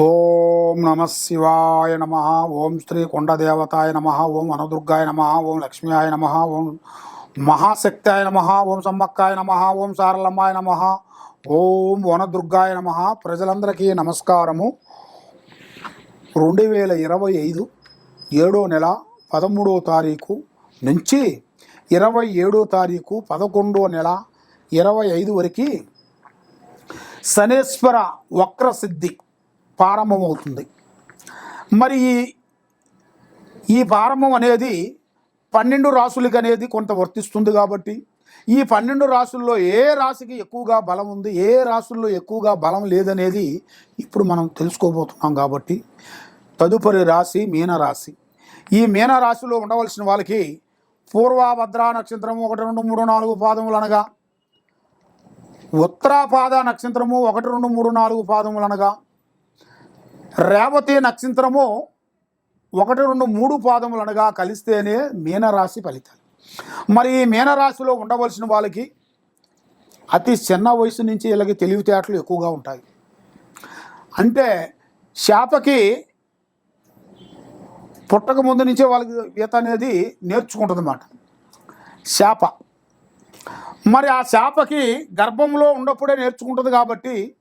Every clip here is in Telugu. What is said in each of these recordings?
ఓం నమ శివాయ నమ ఓం శ్రీ కొండదేవతాయ నమ ఓం వనదుర్గాయ నమ ఓం లక్ష్మీయాయ నమ ఓం మహాశక్తాయ నమ ఓం సమ్మక్కాయ నమ ఓం సారలమ్మాయ నమ ఓం వనదుర్గాయ నమ. ప్రజలందరికీ నమస్కారము. రెండు వేల ఇరవై ఐదు ఏడో నెల పదమూడో తారీఖు నుంచి ఇరవై ఏడో తారీఖు పదకొండో నెల ఇరవై ఐదు వరకు శనేశ్వర వక్రసిద్ధి ప్రారంభమవుతుంది. మరి ఈ- ప్రారంభం అనేది పన్నెండు రాసులకి అనేది కొంత వర్తిస్తుంది కాబట్టి ఈ పన్నెండు రాసుల్లో ఏ రాశికి ఎక్కువగా బలం ఉంది ఏ రాసుల్లో ఎక్కువగా బలం లేదనేది ఇప్పుడు మనం తెలుసుకోబోతున్నాం కాబట్టి తదుపరి రాశి మీనరాశి. ఈ మీనరాశిలో ఉండవలసిన వాళ్ళకి పూర్వభద్రా నక్షత్రం ఒకటి రెండు మూడు నాలుగు పాదములు అనగా ఉత్తరాపాద నక్షత్రము ఒకటి రెండు మూడు నాలుగు పాదములు అనగా రేవతి నక్షత్రము ఒకటి రెండు మూడు పాదములు అనగా కలిస్తేనే మీనరాశి ఫలితాలు. మరి ఈ మీనరాశిలో ఉండవలసిన వాళ్ళకి అతి చిన్న వయసు నుంచి వీళ్ళకి తెలివితేటలు ఎక్కువగా ఉంటాయి. అంటే శాపకి పుట్టక ముందు నుంచే వాళ్ళకి ఈత అనేది నేర్చుకుంటుంది అన్నమాట శాప. మరి ఆ శాపకి గర్భంలో ఉన్నప్పుడే నేర్చుకుంటుంది కాబట్టి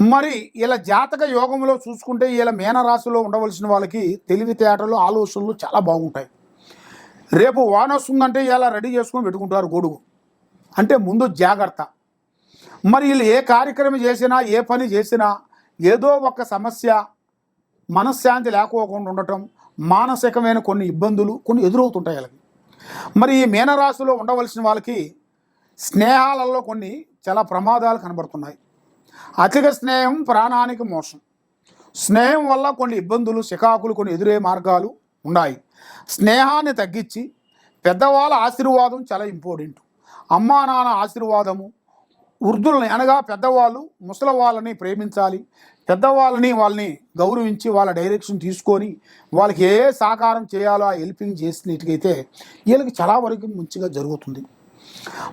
మరి ఇలా జాతక యోగంలో చూసుకుంటే ఇలా మేనరాశిలో ఉండవలసిన వాళ్ళకి తెలివితేటలు ఆలోచనలు చాలా బాగుంటాయి. రేపు వాన వస్తుందంటే ఇలా రెడీ చేసుకొని పెట్టుకుంటారు గొడుగు. అంటే ముందు జాగ్రత్త. మరి వీళ్ళు ఏ కార్యక్రమం చేసినా ఏ పని చేసినా ఏదో ఒక సమస్య మనశ్శాంతి లేకోకుండా ఉండటం మానసికమైన కొన్ని ఇబ్బందులు కొన్ని ఎదురవుతుంటాయి వాళ్ళకి. మరి ఈ మీనరాశిలో ఉండవలసిన వాళ్ళకి స్నేహాలలో కొన్ని చాలా ప్రమాదాలు కనబడుతున్నాయి. అధిక స్నేహం ప్రాణానికి మోసం స్నేహం వల్ల కొన్ని ఇబ్బందులు చికాకులు కొన్ని ఎదురే మార్గాలు ఉన్నాయి. స్నేహాన్ని తగ్గించి పెద్దవాళ్ళ ఆశీర్వాదం చాలా ఇంపార్టెంట్ అమ్మా నాన్న ఆశీర్వాదము వృద్ధులని అనగా పెద్దవాళ్ళు ముసలి వాళ్ళని ప్రేమించాలి పెద్దవాళ్ళని వాళ్ళని గౌరవించి వాళ్ళ డైరెక్షన్ తీసుకొని వాళ్ళకి ఏ సహకారం చేయాలో ఆ హెల్పింగ్ చేసినట్టుకైతే వీళ్ళకి చాలా వరకు మంచిగా జరుగుతుంది.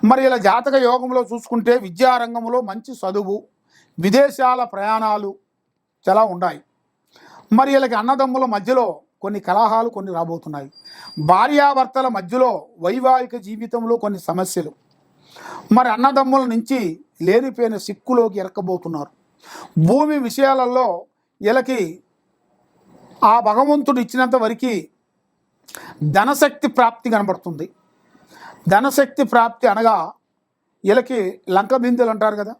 మరి ఇలా జాతక యోగంలో చూసుకుంటే విద్యారంగంలో మంచి చదువు విదేశాల ప్రయాణాలు చాలా ఉన్నాయి. మరి వీళ్ళకి అన్నదమ్ముల మధ్యలో కొన్ని కలహాలు కొన్ని రాబోతున్నాయి. భార్యాభర్తల మధ్యలో వైవాహిక జీవితంలో కొన్ని సమస్యలు. మరి అన్నదమ్ముల నుంచి లేనిపోయిన సిక్కులోకి ఎరకబోతున్నారు. భూమి విషయాలలో వీళ్ళకి ఆ భగవంతుడు ఇచ్చినంత వరకు ధనశక్తి ప్రాప్తి కనబడుతుంది. ధనశక్తి ప్రాప్తి అనగా వీళ్ళకి లంక బిందెలు అంటారు కదా.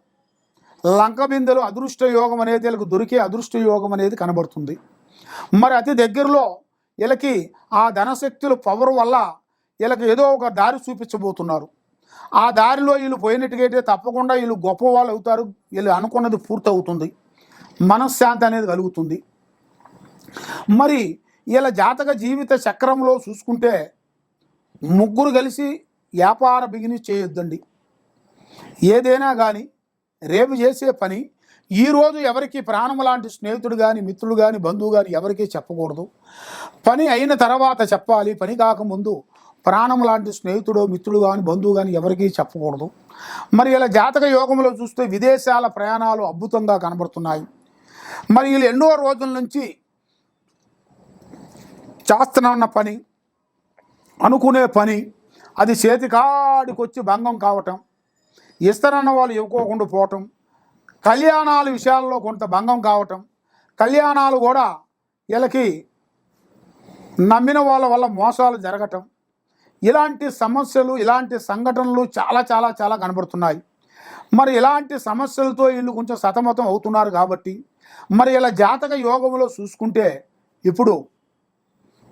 లంక బిందెలు అదృష్ట యోగం అనేది వీళ్ళకి దొరికే అదృష్ట యోగం అనేది కనబడుతుంది. మరి అతి దగ్గరలో వీళ్ళకి ఆ ధనశక్తుల పవర్ వల్ల వీళ్ళకి ఏదో ఒక దారి చూపించబోతున్నారు. ఆ దారిలో వీళ్ళు పోయినట్టుగైతే తప్పకుండా వీళ్ళు గొప్ప వాళ్ళు అవుతారు. వీళ్ళు అనుకున్నది పూర్తవుతుంది. మనశ్శాంతి అనేది కలుగుతుంది. మరి వీళ్ళ జాతక జీవిత చక్రంలో చూసుకుంటే ముగ్గురు కలిసి వ్యాపార బిగినెస్ చేయొద్దండి. ఏదైనా కానీ రేపు చేసే పని ఈరోజు ఎవరికి ప్రాణం లాంటి స్నేహితుడు కానీ మిత్రుడు కానీ బంధువు కానీ ఎవరికీ చెప్పకూడదు. పని అయిన తర్వాత చెప్పాలి. పని కాకముందు ప్రాణం లాంటి స్నేహితుడు మిత్రుడు కానీ బంధువు కానీ ఎవరికీ చెప్పకూడదు. మరి ఇలా జాతక యోగంలో చూస్తే విదేశాల ప్రయాణాలు అద్భుతంగా కనబడుతున్నాయి. మరి వీళ్ళు ఎన్నో రోజుల నుంచి చేస్తున్న పని అనుకునే పని అది చేతికాడికొచ్చి భంగం కావటం ఇస్తారన్న వాళ్ళు ఇవ్వకోకుండా పోవటం కళ్యాణాల విషయాల్లో కొంత భంగం కావటం కళ్యాణాలు కూడా వీళ్ళకి నమ్మిన వాళ్ళ వల్ల మోసాలు జరగటం ఇలాంటి సమస్యలు ఇలాంటి సంఘటనలు చాలా చాలా చాలా కనబడుతున్నాయి. మరి ఇలాంటి సమస్యలతో వీళ్ళు కొంచెం సతమతం అవుతున్నారు కాబట్టి మరి ఇలా జాతక యోగంలో చూసుకుంటే ఇప్పుడు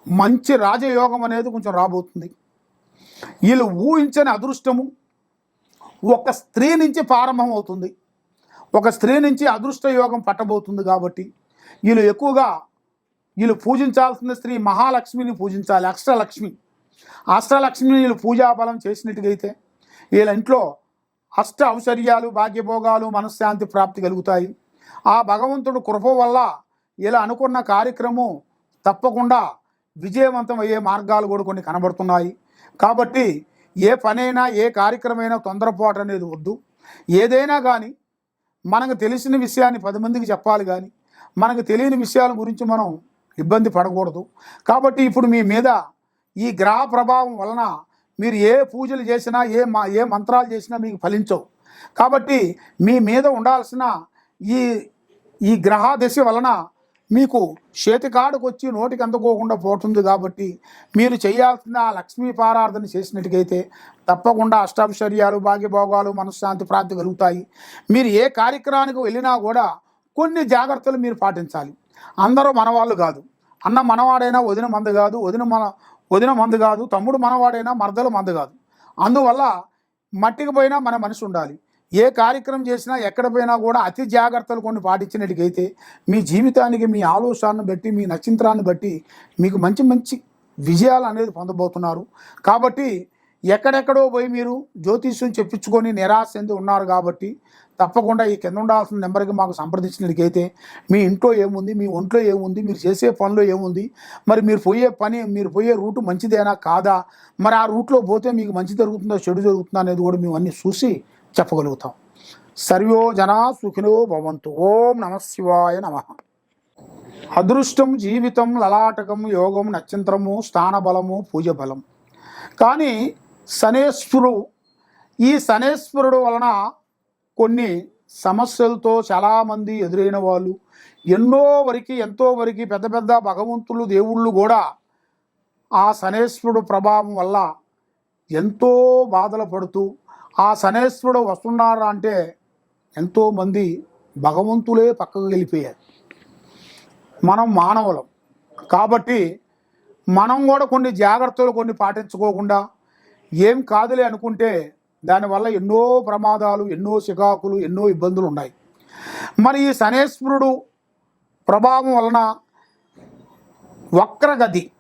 మంచి రాజయోగం అనేది కొంచెం రాబోతుంది. వీళ్ళు ఊహించని అదృష్టము ఒక స్త్రీ నుంచి ప్రారంభం అవుతుంది. ఒక స్త్రీ నుంచి అదృష్ట యోగం పట్టబోతుంది కాబట్టి వీళ్ళు ఎక్కువగా వీళ్ళు పూజించాల్సిన స్త్రీ మహాలక్ష్మిని పూజించాలి అష్టలక్ష్మి. అష్టలక్ష్మిని వీళ్ళు పూజాబలం చేసినట్టుగైతే వీళ్ళ ఇంట్లో అష్ట ఔశ్వర్యాలు భాగ్యభోగాలు మనశ్శాంతి ప్రాప్తి కలుగుతాయి. ఆ భగవంతుడు కృప వల్ల ఇలా అనుకున్న కార్యక్రమం తప్పకుండా విజయవంతం అయ్యే మార్గాలు కూడా కొన్ని కనబడుతున్నాయి. కాబట్టి ఏ పనైనా ఏ కార్యక్రమైనా తొందరపాటు అనేది వద్దు. ఏదైనా కానీ మనకు తెలిసిన విషయాన్ని పది మందికి చెప్పాలి కానీ మనకు తెలియని విషయాల గురించి మనం ఇబ్బంది పడకూడదు. కాబట్టి ఇప్పుడు మీ మీద ఈ గ్రహ ప్రభావం వలన మీరు ఏ పూజలు చేసినా ఏ మా ఏ మంత్రాలు చేసినా మీకు ఫలించవు. కాబట్టి మీ మీద ఉండాల్సిన ఈ ఈ గ్రహ దశ వలన మీకు చేతికాడుకు వచ్చి నోటికి అందుకోకుండా పోతుంది కాబట్టి మీరు చేయాల్సిన ఆ లక్ష్మీ పారార్థన చేసినట్టుకైతే తప్పకుండా అష్టాభిషర్యాలు భాగ్యభోగాలు మనశ్శాంతి ప్రాప్తి కలుగుతాయి. మీరు ఏ కార్యక్రమానికి వెళ్ళినా కూడా కొన్ని జాగ్రత్తలు మీరు పాటించాలి. అందరూ మనవాళ్ళు కాదు. అన్న మనవాడైనా వదిన మంది కాదు వదిన మన వదిన మంది కాదు తమ్ముడు మనవాడైనా మరదలు మంది కాదు. అందువల్ల మట్టికి పోయినా మన మనిషి ఉండాలి ఏ కార్యక్రమం చేసినా ఎక్కడ పోయినా కూడా అతి జాగ్రత్తలు కొన్ని పాటించినట్టుకైతే మీ జీవితానికి మీ ఆలోచనను బట్టి మీ నక్షత్రాన్ని బట్టి మీకు మంచి మంచి విజయాలు అనేది పొందబోతున్నారు. కాబట్టి ఎక్కడెక్కడో పోయి మీరు జ్యోతిష్యం చెప్పించుకొని నిరాశ చెంది ఉన్నారు కాబట్టి తప్పకుండా ఈ కింద ఉండాల్సిన నెంబర్కి మాకు సంప్రదించినట్టుకైతే మీ ఇంట్లో ఏముంది మీ ఒంట్లో ఏముంది మీరు చేసే పనిలో ఏముంది మరి మీరు పోయే పని మీరు పోయే రూటు మంచిదేనా కాదా మరి ఆ రూట్లో పోతే మీకు మంచి జరుగుతుందో చెడు జరుగుతుందో అనేది కూడా మేము అన్నీ చూసి చెప్పగలుగుతాం. సర్వో జనా సుఖినో భవంతు. ఓం నమ శివాయ నమ. అదృష్టం జీవితం లలాటకం యోగం నక్షత్రము స్థానబలము పూజ బలం కానీ శనేశ్వరు ఈ శనేశ్వరుడు వలన కొన్ని సమస్యలతో చాలామంది ఎదురైన వాళ్ళు ఎన్నో వరకు ఎంతో వరకు పెద్ద పెద్ద భగవంతులు దేవుళ్ళు కూడా ఆ శనేశ్వరుడు ప్రభావం వల్ల ఎంతో బాధలు పడుతూ ఆ శనేశ్వరుడు వస్తున్నారా అంటే ఎంతోమంది భగవంతులే పక్కకు వెళ్ళిపోయారు. మనం మానవులం. కాబట్టి మనం కూడా కొన్ని జాగ్రత్తలు కొన్ని పాటించుకోకుండా ఏం కాదులే అనుకుంటే దానివల్ల ఎన్నో ప్రమాదాలు ఎన్నో చికాకులు ఎన్నో ఇబ్బందులు ఉన్నాయి. మరి ఈ శనేశ్వరుడు ప్రభావం వలన వక్రగతి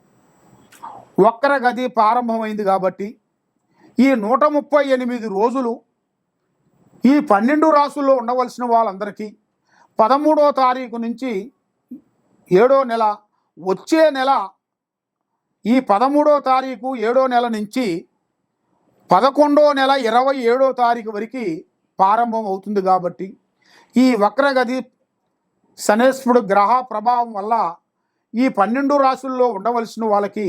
వక్రగతి ప్రారంభమైంది కాబట్టి ఈ నూట ముప్పై ఎనిమిది రోజులు ఈ పన్నెండు రాసుల్లో ఉండవలసిన వాళ్ళందరికీ పదమూడో తారీఖు నుంచి ఏడో నెల వచ్చే నెల ఈ పదమూడో తారీఖు ఏడో నెల నుంచి పదకొండో నెల ఇరవై ఏడో తారీఖు వరకు ప్రారంభం అవుతుంది కాబట్టి ఈ వక్రగతి శనేశ్వరుడు గ్రహ ప్రభావం వల్ల ఈ పన్నెండు రాసుల్లో ఉండవలసిన వాళ్ళకి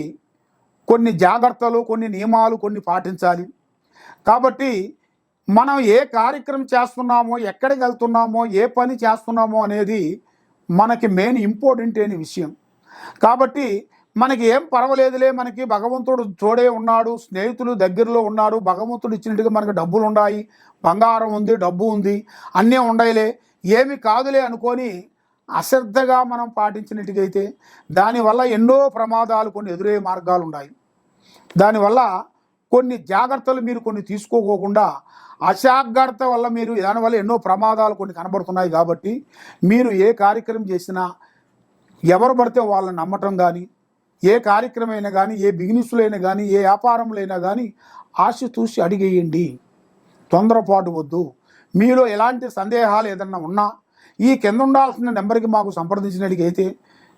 కొన్ని జాగ్రత్తలు కొన్ని నియమాలు కొన్ని పాటించాలి. కాబట్టి మనం ఏ కార్యక్రమం చేస్తున్నామో ఎక్కడికి వెళ్తున్నామో ఏ పని చేస్తున్నామో అనేది మనకి మెయిన్ ఇంపార్టెంట్ అయిన విషయం. కాబట్టి మనకి ఏం పర్వాలేదులే మనకి భగవంతుడు తోడే ఉన్నాడు స్నేహితులు దగ్గరలో ఉన్నాడు భగవంతుడు ఇచ్చినట్టుగా మనకి డబ్బులు ఉన్నాయి బంగారం ఉంది డబ్బు ఉంది అన్నీ ఉండయిలే ఏమి కాదులే అనుకొని అశ్రద్ధగా మనం పాటించినట్టుగైతే దానివల్ల ఎన్నో ప్రమాదాలు కొన్ని ఎదురయ్యే మార్గాలు ఉన్నాయి. దానివల్ల కొన్ని జాగ్రత్తలు మీరు కొన్ని తీసుకోకోకుండా అజాగ్రత్త వల్ల మీరు దానివల్ల ఎన్నో ప్రమాదాలు కొన్ని కనబడుతున్నాయి కాబట్టి మీరు ఏ కార్యక్రమం చేసినా ఎవరు పడితే వాళ్ళని నమ్మటం కానీ ఏ కార్యక్రమైనా కానీ ఏ బిజినెస్లైనా కానీ ఏ వ్యాపారంలో కానీ ఆశ చూసి అడిగేయండి. తొందరపాటు వద్దు. మీలో ఎలాంటి సందేహాలు ఏదన్నా ఉన్నా ఈ కింద ఉండాల్సిన నెంబర్కి మాకు సంప్రదించినట్టుగైతే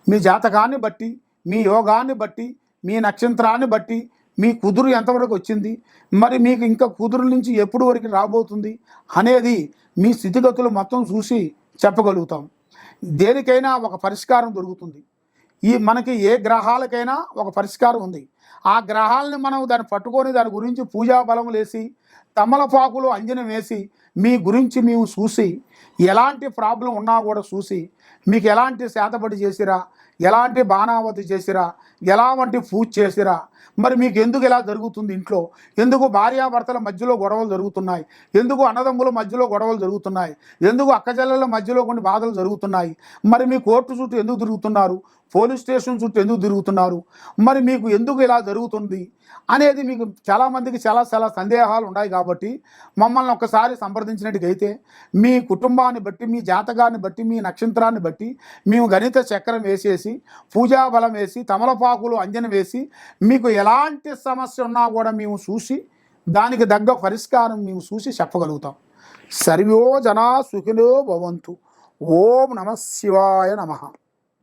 మీ జాతకాన్ని బట్టి మీ యోగాన్ని బట్టి మీ నక్షత్రాన్ని బట్టి మీ కుదురు ఎంతవరకు వచ్చింది మరి మీకు ఇంకా కుదురు నుంచి ఎప్పుడు వరకు రాబోతుంది అనేది మీ స్థితిగతులు మొత్తం చూసి చెప్పగలుగుతాం. దేనికైనా ఒక పరిష్కారం దొరుకుతుంది. ఈ మనకి ఏ గ్రహాలకైనా ఒక పరిష్కారం ఉంది. ఆ గ్రహాలని మనం దాన్ని పట్టుకొని దాని గురించి పూజా బలం లేసి తమలపాకులు అంజనం వేసి మీ గురించి మేము చూసి ఎలాంటి ప్రాబ్లం ఉన్నా కూడా చూసి మీకు ఎలాంటి శాతపడి చేసిరా? ఎలాంటి బాణావతి చేసిరా? ఎలాంటి పూజ చేసిరా? మరి మీకు ఎందుకు ఇలా జరుగుతుంది ఇంట్లో? ఎందుకు భార్యాభర్తల మధ్యలో గొడవలు జరుగుతున్నాయి? ఎందుకు అన్నదమ్ముల మధ్యలో గొడవలు జరుగుతున్నాయి? ఎందుకు అక్కచెల్లెల మధ్యలో కొన్ని బాధలు జరుగుతున్నాయి? మరి మీ కోర్టు చుట్టూ ఎందుకు తిరుగుతున్నారు? పోలీస్ స్టేషన్ చుట్టూ ఎందుకు తిరుగుతున్నారు? మరి మీకు ఎందుకు ఇలా జరుగుతుంది? అనేది మీకు చాలామందికి చాలా చాలా సందేహాలు ఉన్నాయి కాబట్టి మమ్మల్ని ఒకసారి సంప్రదించినట్టుగైతే మీ కుటుంబాన్ని బట్టి మీ జాతకాన్ని బట్టి మీ నక్షత్రాన్ని బట్టి మేము గణిత చక్రం వేసేసి పూజా బలం వేసి తమలపాకులు అంజన వేసి మీకు ఎలాంటి సమస్య ఉన్నా కూడా మేము చూసి దానికి తగ్గ పరిష్కారం మేము చూసి చెప్పగలుగుతాం. సర్వో జనా సుఖిలో భవంతు. ఓం నమ శివాయ నమః.